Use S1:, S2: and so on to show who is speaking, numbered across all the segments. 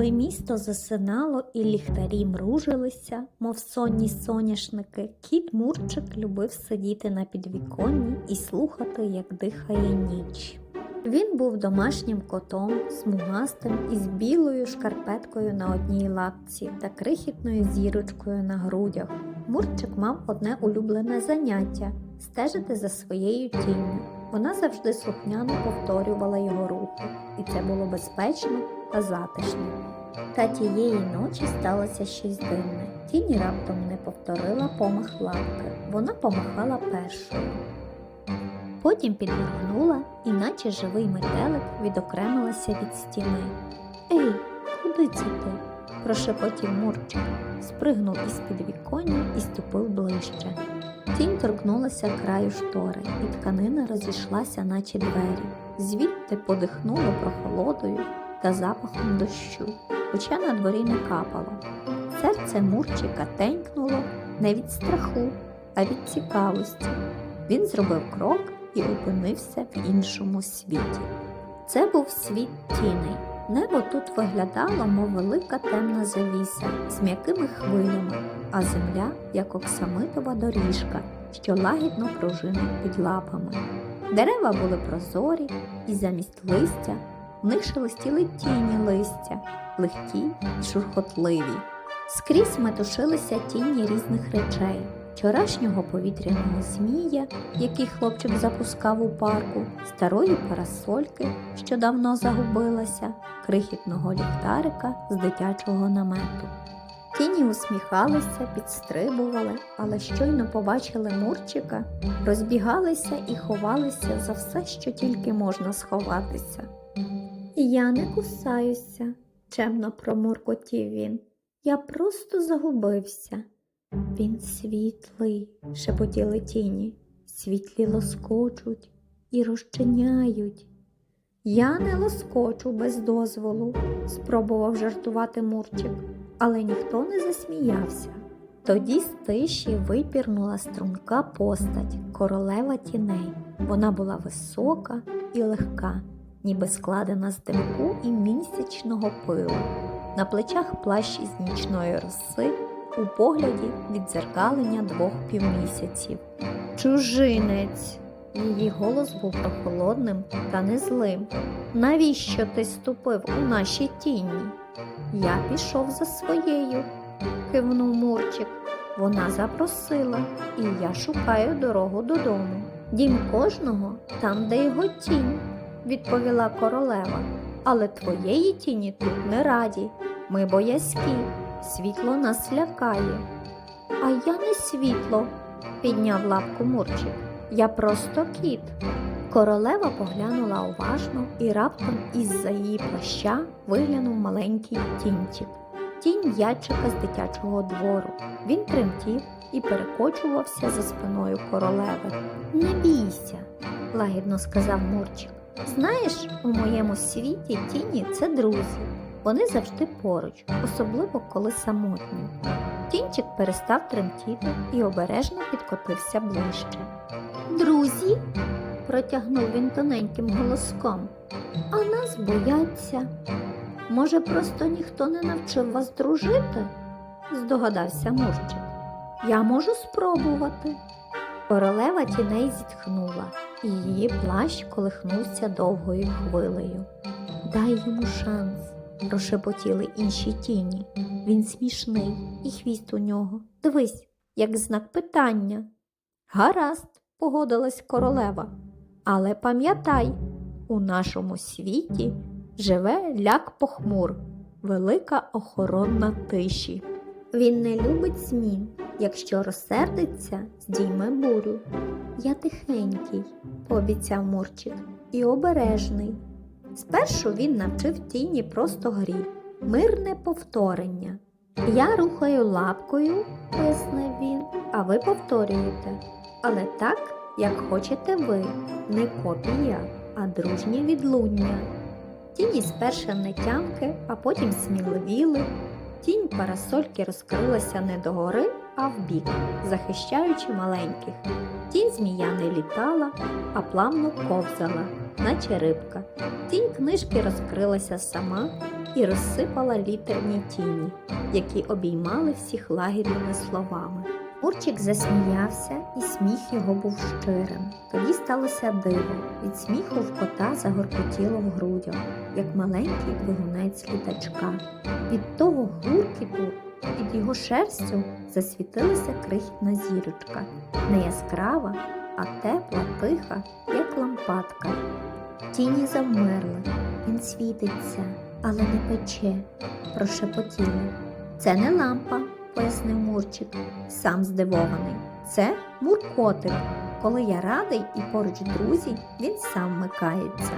S1: Аби місто засинало і ліхтарі мружилися, мов сонні соняшники, кіт Мурчик любив сидіти на підвіконні і слухати, як дихає ніч. Він був домашнім котом, смугастим із білою шкарпеткою на одній лапці та крихітною зірочкою на грудях. Мурчик мав одне улюблене заняття стежити за своєю тінню. Вона завжди слухняно повторювала його рухи, і це було безпечно та затишно. Та тієї ночі сталося щось дивне. Тіні раптом не повторила помах лапки. Вона помахала першою. Потім підморгнула, і наче живий метелик відокремилася від стіни. Ей, куди це ти? прошепотів Мурчик, спригнув із під віконня і ступив ближче. Тінь торкнулася краю штори, і тканина розійшлася, наче двері. Звідти подихнуло прохолодою та запахом дощу, хоча на дворі не капало. Серце Мурчика тенькнуло не від страху, а від цікавості. Він зробив крок і опинився в іншому світі. Це був світ тіней. Небо тут виглядало, мов велика темна завіса з м'якими хвилями, а земля як оксамитова доріжка, що лагідно пружинить під лапами. Дерева були прозорі, і замість листя в них шелестіли тіні листя, легкі й шурхотливі. Скрізь метушилися тіні різних речей. Вчорашнього повітряного змія, який хлопчик запускав у парку, старої парасольки, що давно загубилася, крихітного ліхтарика з дитячого намету. Тіні усміхалися, підстрибували, але щойно побачили Мурчика, розбігалися і ховалися за все, що тільки можна сховатися. Я не кусаюся, чемно промуркотів він. Я просто загубився. Він світлий, шепотіли тіні, світлі лоскочуть і розчиняють. Я не лоскочу без дозволу, спробував жартувати Мурчик, але ніхто не засміявся. Тоді з тиші випірнула струнка постать королева тіней. Вона була висока і легка, ніби складена з димку і місячного пилу. На плечах плащ із нічної роси, у погляді віддзеркалення двох півмісяців. Чужинець. Її голос був прохолодним та не злим. Навіщо ти ступив у наші тіні? Я пішов за своєю, кивнув Мурчик. Вона запросила, і я шукаю дорогу додому. Дім кожного там, де його тінь, відповіла королева. Але твоєї тіні тут не раді. Ми боязкі, світло нас лякає. А я не світло, підняв лапку Мурчик. Я просто кіт. Королева поглянула уважно і раптом із-за її плаща виглянув маленький тінчик. Тінь ячика з дитячого двору. Він тремтів і перекочувався за спиною королеви. Не бійся, лагідно сказав Мурчик. Знаєш, у моєму світі тіні це друзі. Вони завжди поруч, особливо коли самотні. Тінчик перестав тремтіти і обережно підкотився ближче. Друзі, протягнув він тоненьким голоском, а нас бояться. Може, просто ніхто не навчив вас дружити? здогадався Мурчик. Я можу спробувати. Королева тіней зітхнула, її плащ колихнувся довгою хвилею. Дай йому шанс, прошепотіли інші тіні. Він смішний, і хвіст у нього. Дивись, як знак питання. Гаразд, погодилась королева. Але пам'ятай, у нашому світі живе ляк похмур, велика охоронна тиші. Він не любить змін. Якщо розсердиться, здійме бурю. Я тихенький, пообіцяв Мурчик, і обережний. Спершу він навчив тіні просто грі, мирне повторення. Я рухаю лапкою, пояснив він, а ви повторюєте. Але так, як хочете ви, не копія, а дружнє відлуння. Тіні спершу не тямки, а потім сміливіли. Тінь парасольки розкрилася не догори, а вбік, захищаючи маленьких. Тінь змія не літала, а плавно ковзала, наче рибка. Тінь книжки розкрилася сама і розсипала літерні тіні, які обіймали всіх лагідними словами. Мурчик засміявся, і сміх його був щирим. Тоді сталося диво. Від сміху в кота загоркотіло в грудях, як маленький двигунець літачка. Від того гуркіту під його шерстю засвітилася крихітна зірочка, не яскрава, а тепла, тиха, як лампадка. Тіні завмерли, він світиться, але не пече, прошепотіли. Це не лампа, пояснив Мурчик, сам здивований. Це муркотик. Коли я радий і поруч друзі, він сам вмикається.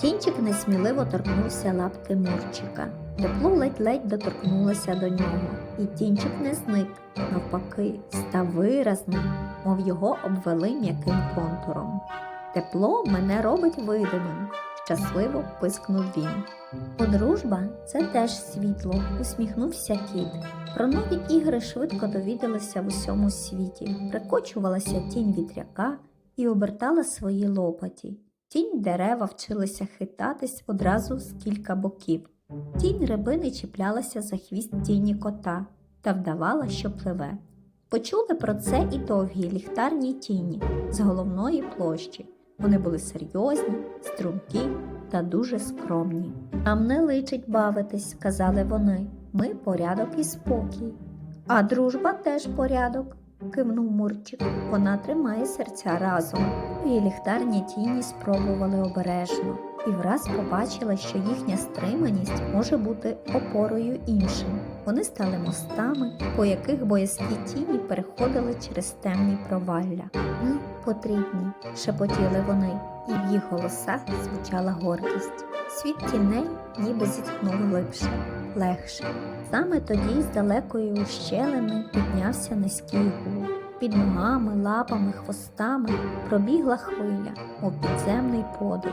S1: Тінчик несміливо торкнувся лапки Мурчика. Тепло ледь-ледь доторкнулося до нього, і тінчик не зник, навпаки, став виразним, мов його обвели м'яким контуром. Тепло мене робить видимим, щасливо пискнув він. Подружба це теж світло, усміхнувся кіт. Про нові ігри швидко довідалися в усьому світі, прикочувалася тінь вітряка і обертала свої лопаті. Тінь дерева вчилися хитатись одразу з кілька боків. Тінь рибини чіплялася за хвіст тіні кота та вдавала, що пливе. Почули про це і довгі ліхтарні тіні з головної площі. Вони були серйозні, струмкі та дуже скромні. Нам не личить бавитись, сказали вони. Ми порядок і спокій. А дружба теж порядок, кивнув Мурчик. Вона тримає серця разом. І ліхтарні тіні спробували обережно, і враз побачили, що їхня стриманість може бути опорою іншим. Вони стали мостами, по яких боязкі тіні переходили через темні провалля. Ми потрібні, шепотіли вони, і в їх голосах звучала гордість. Світ тіней ніби зітхнув глибше, легше. Саме тоді з далекої ущелини піднявся низький гул. Під ногами, лапами, хвостами пробігла хвиля, мов підземний подих.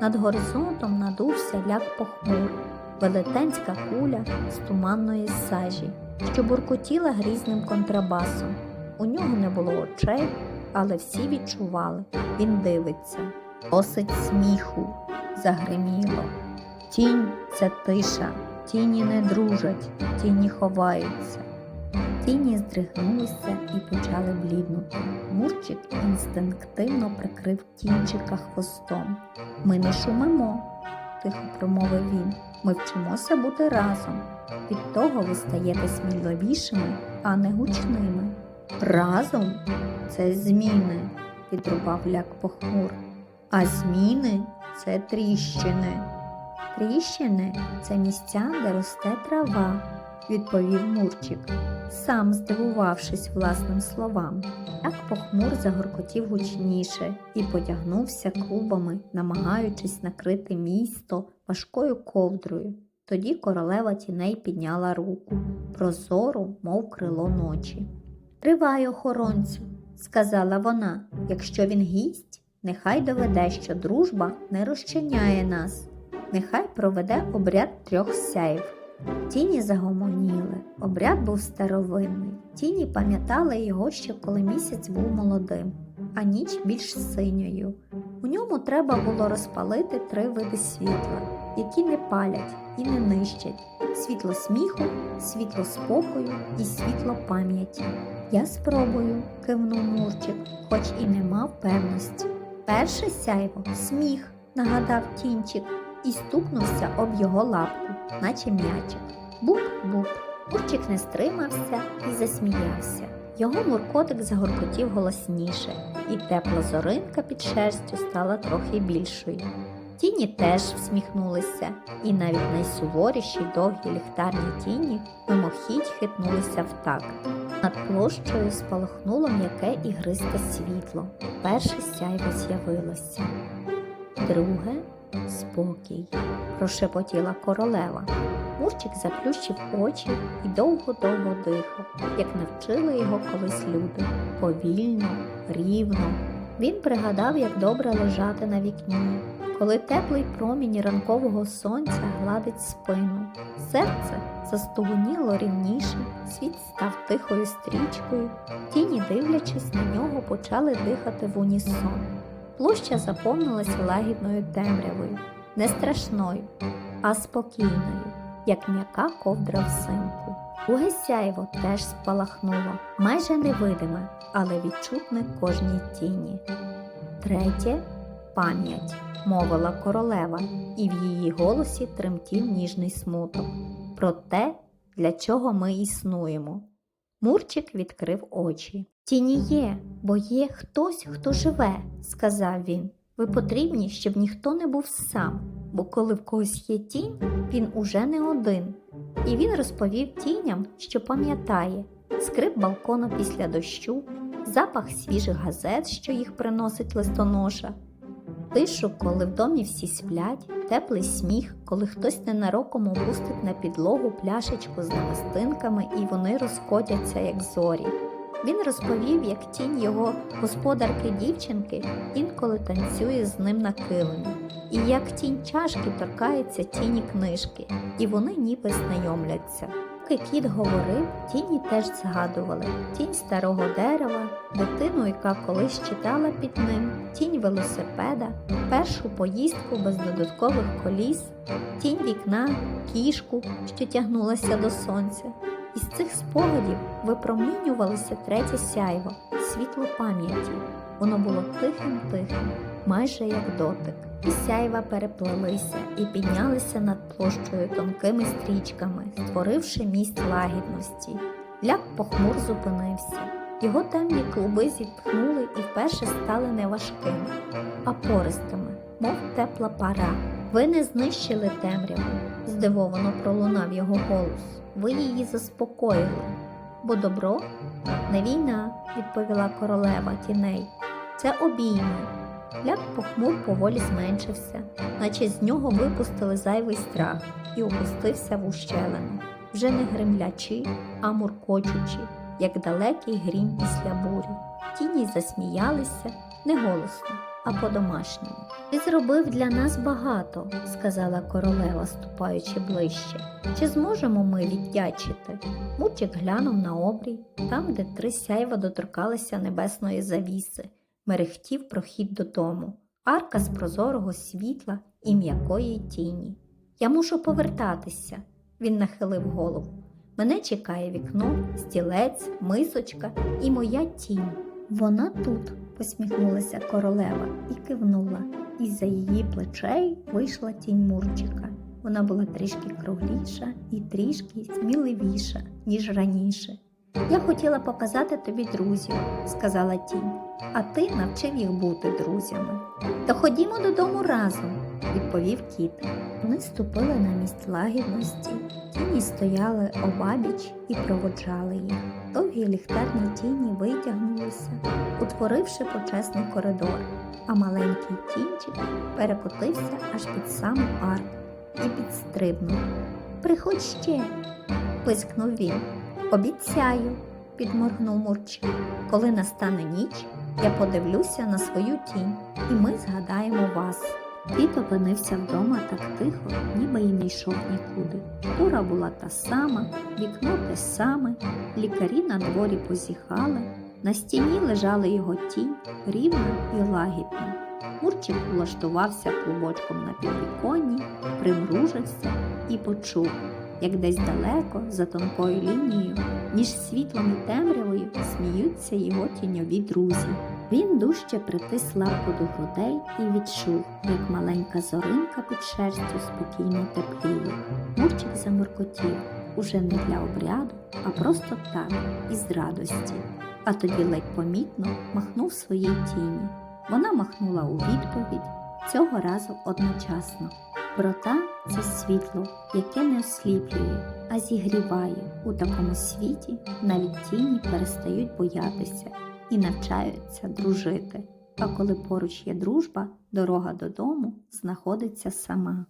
S1: Над горизонтом надувся ляк похмур, велетенська куля з туманної сажі, що буркотіла грізним контрабасом. У нього не було очей, але всі відчували, він дивиться. Досить сміху загриміло. Тінь це тиша, тіні не дружать, тіні ховаються. Тіні здригнулися і почали бліднути. Мурчик інстинктивно прикрив тінчика хвостом. Ми не шумимо, тихо промовив він. Ми вчимося бути разом. Від того ви стаєте сміливішими, а не гучними. Разом це зміни, підрубав ляк похмур. А зміни це тріщини. Тріщини це місця, де росте трава, відповів Мурчик, сам здивувавшись власним словам. Як похмур загоркотів гучніше і потягнувся клубами, намагаючись накрити місто важкою ковдрою. Тоді королева тіней підняла руку, прозору, мов крило ночі. Тривай, охоронцю, сказала вона, якщо він гість, нехай доведе, що дружба не розчиняє нас, нехай проведе обряд трьох сяїв. Тіні загомоніли, обряд був старовинний. Тіні пам'ятали його ще коли місяць був молодим, а ніч більш синьою. У ньому треба було розпалити три види світла, які не палять і не нищать: світло сміху, світло спокою і світло пам'яті. Я спробую, кивнув Мурчик, хоч і не мав певності. Перше сяйво сміх, нагадав тінчик і стукнувся об його лапку, наче м'ячик. Буп-буп. Мурчик не стримався і засміявся. Його муркотик загоркотів голосніше, і тепла зоринка під шерстю стала трохи більшою. Тіні теж всміхнулися, і навіть найсуворіші довгі ліхтарні тіні мимохідь хитнулися в такт. Над площею спалахнуло м'яке ігристе світло. Перше сяйво з'явилося. Друге спокій, прошепотіла королева. Мурчик заплющив очі і довго-довго дихав, як навчили його колись люди. Повільно, рівно. Він пригадав, як добре лежати на вікні, коли теплий промінь ранкового сонця гладить спину. Серце застугоніло рівніше, світ став тихою стрічкою, тіні, дивлячись на нього, почали дихати в унісон. Площа заповнилася лагідною темрявою, не страшною, а спокійною, як м'яка ковдра взимку. Друге сяйво теж спалахнуло, майже невидиме, але відчутне кожній тіні. Третє пам'ять, мовила королева, і в її голосі тремтів ніжний смуток про те, для чого ми існуємо. Мурчик відкрив очі. Тіні є, бо є хтось, хто живе, сказав він. Ви потрібні, щоб ніхто не був сам, бо коли в когось є тінь, він уже не один. І він розповів тіням, що пам'ятає скрип балкону після дощу, запах свіжих газет, що їх приносить листоноша, тишу, коли в домі всі сплять, теплий сміх, коли хтось ненароком опустить на підлогу пляшечку з намистинками і вони розкотяться, як зорі. Він розповів, як тінь його господарки дівчинки інколи танцює з ним на килимі, і як тінь чашки торкається тіні книжки, і вони ніби знайомляться. Поки кіт говорив, тіні теж згадували тінь старого дерева, дитину, яка колись читала під ним, тінь велосипеда, першу поїздку без додаткових коліс, тінь вікна, кішку, що тягнулася до сонця. Із цих спогадів випромінювалося третє сяйво, світло пам'яті. Воно було тихим-тихим, майже як дотик. І сяйва переплелися і піднялися над площею тонкими стрічками, створивши міст лагідності. Ляп похмур зупинився. Його темні клуби зітхнули і вперше стали не важкими, а пористими, мов тепла пара. Ви не знищили темряву, здивовано пролунав його голос. Ви її заспокоїли. Бо добро не війна, відповіла королева тіней. Це обійми. Ляп похмур поволі зменшився, наче з нього випустили зайвий страх і опустився в ущелину, вже не гремлячи, а муркочучи, як далекий грім після бурі. Тіні засміялися не голосно, а по-домашньому. Ти зробив для нас багато, сказала королева, ступаючи ближче. Чи зможемо ми віддячити? Мурчик глянув на обрій, там, де три сяйва доторкалися небесної завіси, мерехтів прохід додому, арка з прозорого світла і м'якої тіні. Я мушу повертатися, він нахилив голову. Мене чекає вікно, стілець, мисочка і моя тінь. Вона тут, посміхнулася королева і кивнула. Із-за її плечей вийшла тінь Мурчика. Вона була трішки кругліша і трішки сміливіша, ніж раніше. Я хотіла показати тобі друзів, сказала тінь, а ти навчив їх бути друзями. То ходімо додому разом, відповів кіт. Вони ступили на місць лагідності, тіні стояли обабіч і проводжали їх. Довгі ліхтарні тіні витягнулися, утворивши почесний коридор, а маленький тінчик перекотився аж під саму арку і підстрибнув. Приходь ще, пискнув він. Обіцяю, підморгнув Мурчик. Коли настане ніч, я подивлюся на свою тінь, і ми згадаємо вас. Кіт опинився вдома так тихо, ніби й не йшов нікуди. Кура була та сама, вікно те саме, лікарі на дворі позіхали, на стіні лежала його тінь, рівна і лагідна. Мурчик влаштувався клубочком на підвіконні, примружився і почув, як десь далеко, за тонкою лінією, між світлом і темрявою сміються його тіньові друзі. Він дужче притис лапу до грудей і відчув, як маленька зоринка під шерстю спокійно тепліє. Мурчик заморкотів уже не для обряду, а просто так, із радості. А тоді ледь помітно махнув своїй тіні. Вона махнула у відповідь цього разу одночасно. Прота це світло, яке не осліплює, а зігріває. У такому світі навіть тіні перестають боятися і навчаються дружити. А коли поруч є дружба, дорога додому знаходиться сама.